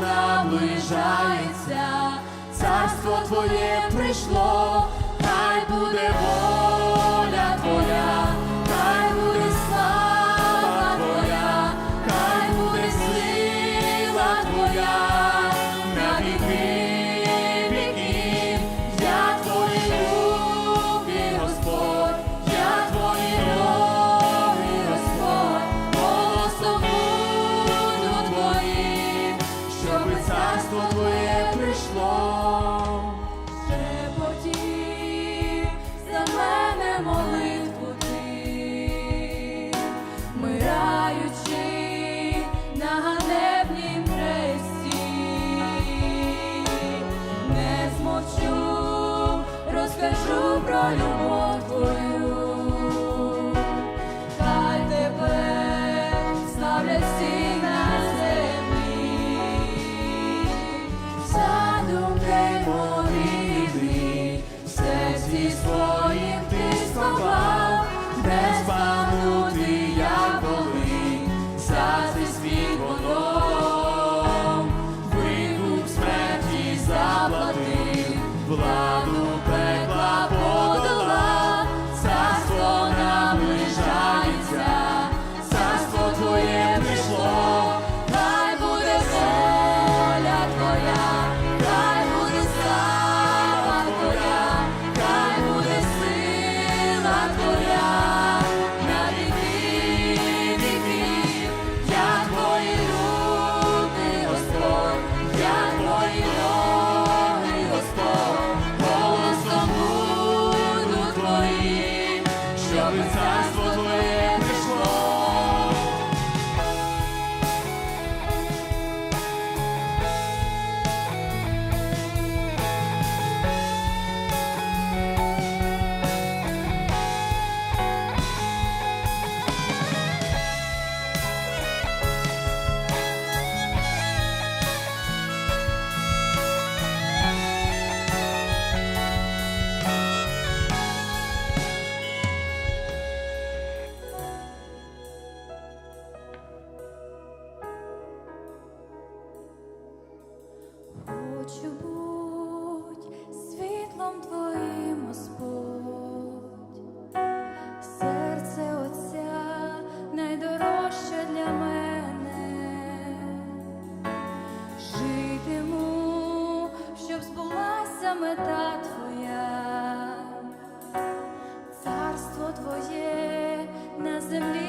наближається, царство Твоє прийшло. solo хочу бути світлом твоїм, Господь, серце Отця найдорожче для мене, житиму, щоб збулася мета твоя, царство твоє на землі.